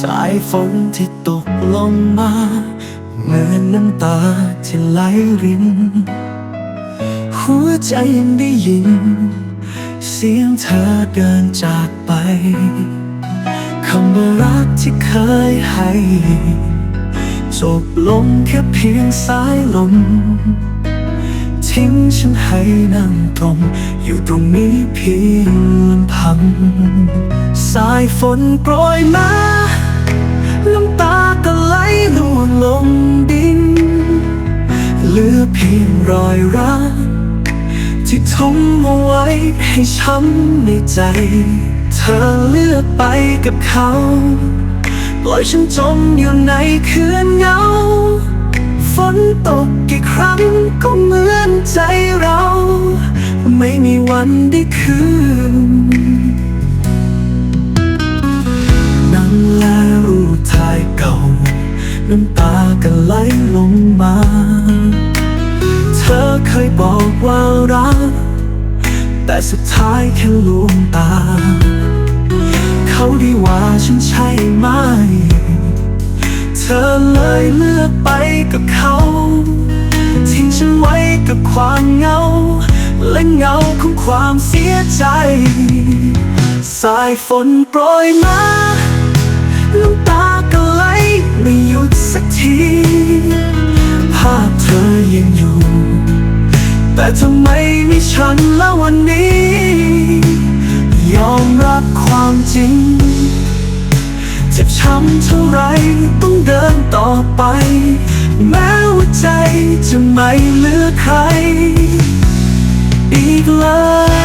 สายฝนที่ตกลงมา เหมือนน้ำตาที่ไหลริน หัวใจยังได้ยิน เสียงเธอเดินจากไป คำว่ารักที่เคยให้ จบลงแค่เพียงสายลม ทิ้งฉันให้นั่งตรง อยู่ตรงนี้เพียงลำพัง สายฝนโปรยมา ทุ่มเอาไว้ให้ช้ำในใจ เธอเลือกไปกับเขา ปล่อยฉันจมอยู่ในคืนเงา ฝนตกกี่ครั้งก็เหมือนใจเรา ไม่มีวันได้คืน นั่งแลรูปถ่ายเก่า น้ำตาก็ไหลลงมา เธอเคยบอกว่ารัก แต่สุดท้ายแค่ลวงตา เขาดีว่าฉันใช่ไหม เธอเลยเลือกไปกับเขา ทิ้งฉันไว้กับความเหงา และเงาของความเสียใจ สายฝนโปรยมาน้ำตา ทำไมไม่ฉันแล้ววันนี้ ยอมรับความจริง เจ็บช้ำเท่าไรต้องเดินต่อไป แม้ว่าใจจะไม่เหลือใคร อีกเลย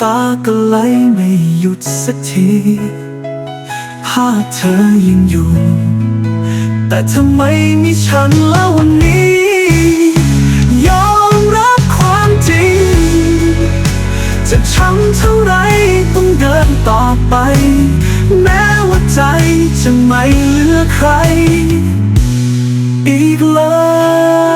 ำตาก็ไหลไม่หยุดสักทีภาพเธอยังอยู่ แต่ทำไมมีฉันแล้ววันนี้ ยอมรับความจริง จะช้ำเท่าไรต้องเดินต่อไป แม้ว่าใจจะไม่เหลือใคร อีกเลย